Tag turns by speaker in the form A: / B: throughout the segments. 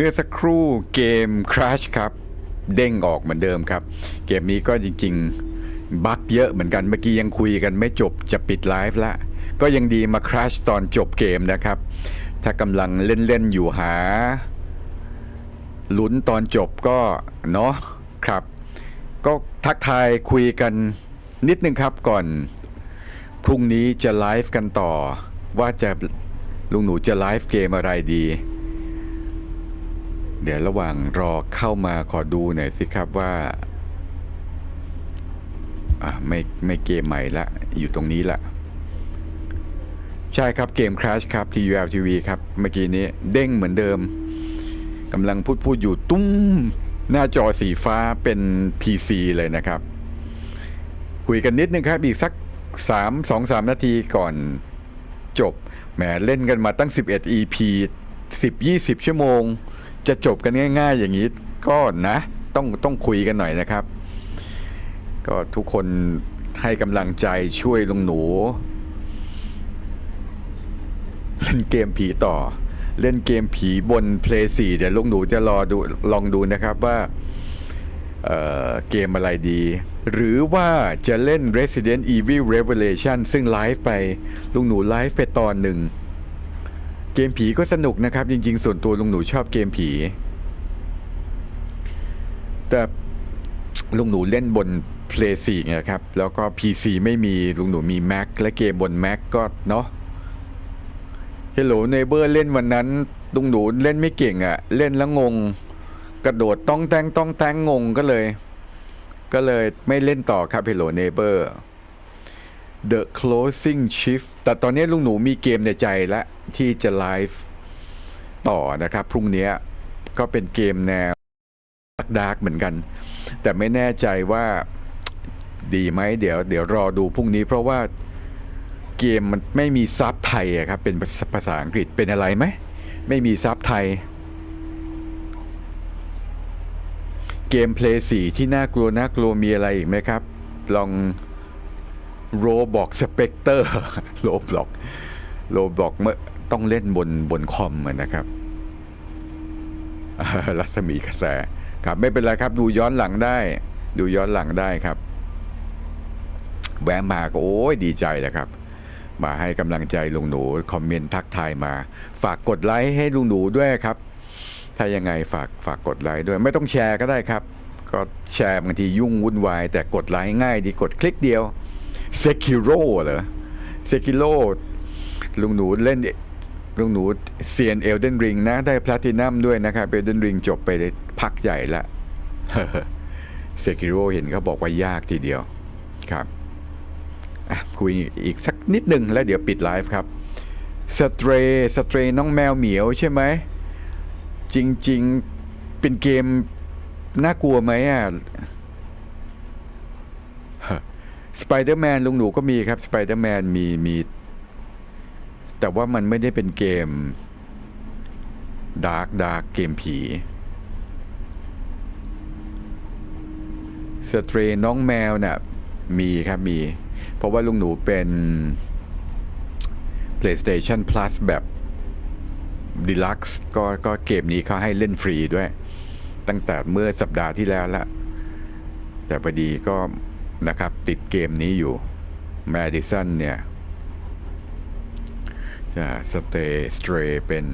A: เมื่อสักครู่เกม Crash ครับ เด้งออกเหมือนเดิมครับ เกมนี้ก็จริง ๆ บั๊กเยอะเหมือนกันเมื่อกี้ยังคุยกันไม่จบจะปิดไลฟ์ละก็ยังดีมา Crash ตอนจบเกมนะครับ ถ้ากำลังเล่น ๆ อยู่หาลุ้นตอนจบก็เนาะครับ ก็ทักทายคุยกันนิดนึงครับก่อน พรุ่งนี้จะไลฟ์กันต่อ ว่าจะลุงหนูจะไลฟ์เกมอะไรดี เดี๋ยวระหว่างรอเข้ามาขอดูหน่อยสิครับว่าอะไม่ไม่เกมใหม่ละ อยู่ตรงนี้ละใช่ครับเกม Crash ครับ TUL TV ครับ เมื่อกี้นี้เด้งเหมือนเดิมกำลังพูดพูดอยู่ตุ้ม หน้าจอสีฟ้าเป็น PC เลยนะครับ คุยกันนิดนึงครับอีกสัก 3 2 3 นาทีก่อนจบแหมเล่นกันมาตั้ง 11 EP 10 20 ชั่วโมง จะจบกันง่าย ๆ อย่างนี้ก็นะ ต้องต้องคุยกันหน่อยนะครับ ก็ทุกคนให้กำลังใจช่วยลุงหนูเล่นเกมผีต่อ เล่นเกมผีบน Play 4เดี๋ยวลุงหนูจะรอดูลองดูนะครับว่าเเกมอะไรดี หรือว่าจะเล่น Resident Evil Revelation ซึ่งไลฟ์ไปลุงหนูไลฟ์ไปตอนหนึ่ง เกมผีก็สนุกนะครับ จริง ๆ ส่วนตัวลุงหนูชอบเกมผี แต่ลุงหนูเล่นบน Play 4นะครับ แล้วก็ PC ไม่มีลุงหนูมี Mac และเกมบน Mac ก็เนาะ Hello Neighbor เล่นวันนั้นลุงหนูเล่นไม่เก่งอะ่ะ เล่นแล้วงง กระโดดต้องแตงต้องแตงงงก็เลย ก็เลยไม่เล่นต่อครับ Hello Neighbor The Closing Shift แต่ตอนนี้ลุงหนูมีเกมในใจแล้วที่จะไลฟ์ต่อนะครับ พรุ่งนี้ก็เป็นเกมแนวดาร์กเหมือนกัน แต่ไม่แน่ใจว่าดีไหมเดี๋ยว เดี๋ยวรอดูพรุ่งนี้ เพราะว่าเกมมันไม่มีซับไทยอะครับ เป็นภาษาอังกฤษเป็นอะไรไหม ไม่มีซับไทย เกมเพลย์สี่ที่น่ากลัวน่ากลัวมีอะไรอีกไหมครับ ลอง โรบอกสเปกเตอร์โรบอกโรบอกเมื่อต้องเล่นบนบนคอมอะนะครับ รัศมีกระแส ครับไม่เป็นไรครับ ดูย้อนหลังได้ ดูย้อนหลังได้ครับ แวะมาก็โอ้ยดีใจแหละครับ มาให้กำลังใจลุงหนู คอมเมนต์ทักทายมา ฝากกดไลค์ให้ลุงหนูด้วยครับ ถ้ายังไงฝากฝากกดไลค์ด้วย ไม่ต้องแชร์ก็ได้ครับ ก็แชร์บางทียุ่งวุ่นวาย แต่กดไลค์ง่ายดีกดคลิกเดียว เซคิโร่เหรอเซคิโร่ลุงหนูเล่นลุงหนูเซียนเอลเดนริงนะ ได้แพลตินัมด้วยนะครับเอลเดนริงจบไปได้พักใหญ่ละเซคิโร่เห็นเขาบอกว่ายากทีเดียวครับอะคุยอีกสักนิดหนึ่งแล้วเดี๋ยวปิดไลฟ์ครับสเตรสเตรน้องแมวเหมียวใช่ไหม จริง ๆ เป็นเกมน่ากลัวไหมอะ สไปเดอร์แมนลุงหนูก็มีครับสไปเดอร์แมนมีมี แต่ว่ามันไม่ได้เป็นเกมดาร์กดาร์กเกมผีสเตรน้องแมวน่ะมีครับมี เพราะว่าลุงหนูเป็น PlayStation Plus แบบ Deluxe ก็ก็เกมนี้เขาให้เล่นฟรีด้วย ตั้งแต่เมื่อสัปดาห์ที่แล้วละแต่พอดีก็ นะครับ ติดเกมนี้อยู่ Madison เนี่ยสเตย์สเตรเป็น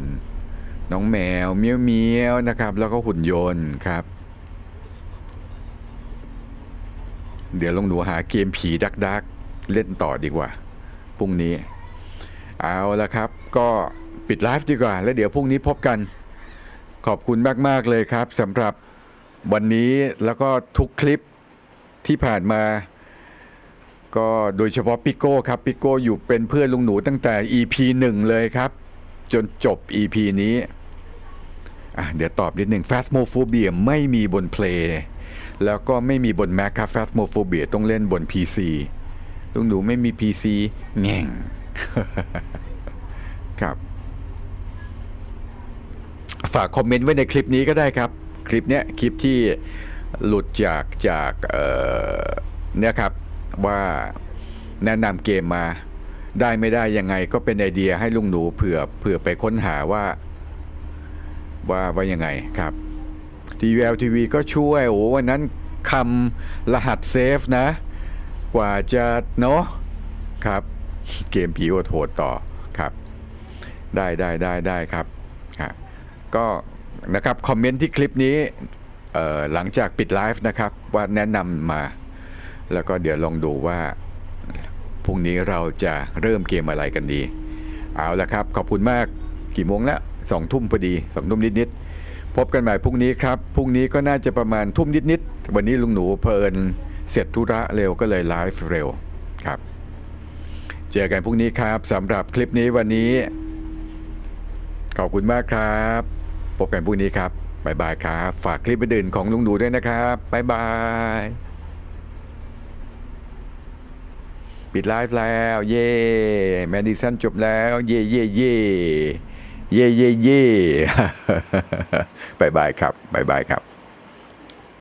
A: น้องแมวเมียวเมียวนะครับ แล้วก็หุ่นยนต์ครับ เดี๋ยวลองดูหาเกมผีดักดักเล่นต่อดีกว่าพรุ่งนี้ เอาละครับ ก็ปิดไลฟ์ดีกว่า แล้วเดี๋ยวพรุ่งนี้พบกัน ขอบคุณมาก ๆ เลยครับสำหรับวันนี้แล้วก็ทุกคลิป ที่ผ่านมา ก็โดยเฉพาะปิโก้ครับปิโก้อยู่เป็นเพื่อนลุงหนูตั้งแต่ EP 1 เลยครับ จนจบ EP นี้เดี๋ยวตอบนิดหนึ่ง Phasmophobia ไม่มีบน Play แล้วก็ไม่มีบน Mac ครับ Phasmophobia ต้องเล่นบน PC ลุงหนูไม่มี PC แง่งครับ ฝากคอมเมนต์ไว้ในคลิปนี้ก็ได้ครับ คลิปเนี้ยคลิปที่ หลุดจากจากเนี่ยครับว่าแนะนำเกมมาได้ไม่ได้ยังไงก็เป็นไอเดียให้ลุงหนูเผื่อเผื่อไปค้นหาว่าว่าว่ายังไงครับ TVLTV ก็ช่วยโอ้วันนั้นคำรหัสเซฟนะ กว่าจะเนาะครับ เกมผีโอโหดต่อครับ ได้ได้ได้ได้ครับก็นะครับ คอมเมนต์ที่คลิปนี้ หลังจากปิดไลฟ์นะครับ ว่าแนะนำมา แล้วก็เดี๋ยวลองดูว่าพรุ่งนี้เราจะเริ่มเกมอะไรกันดี เอาละครับ ขอบคุณมากกี่โมงแล้วสองทุ่มพอดีสองทุ่มนิดๆพบกันใหม่พรุ่งนี้ครับ พรุ่งนี้ก็น่าจะประมาณทุ่มนิดๆวันนี้ลุงหนูเพลินเสร็จธุระเร็วก็เลยไลฟ์เร็วครับ เจอกันพรุ่งนี้ครับสำหรับคลิปนี้วันนี้ ขอบคุณมากครับ พบกันพรุ่งนี้ครับ บายบายครับ ฝากคลิปอื่นของลุงหนูด้วยนะครับบายบาย ปิดไลฟ์แล้ว เย่แมดิสันจบแล้ว เย่เย่เย่เย่เย่เย่บายบายครับบายบายครับ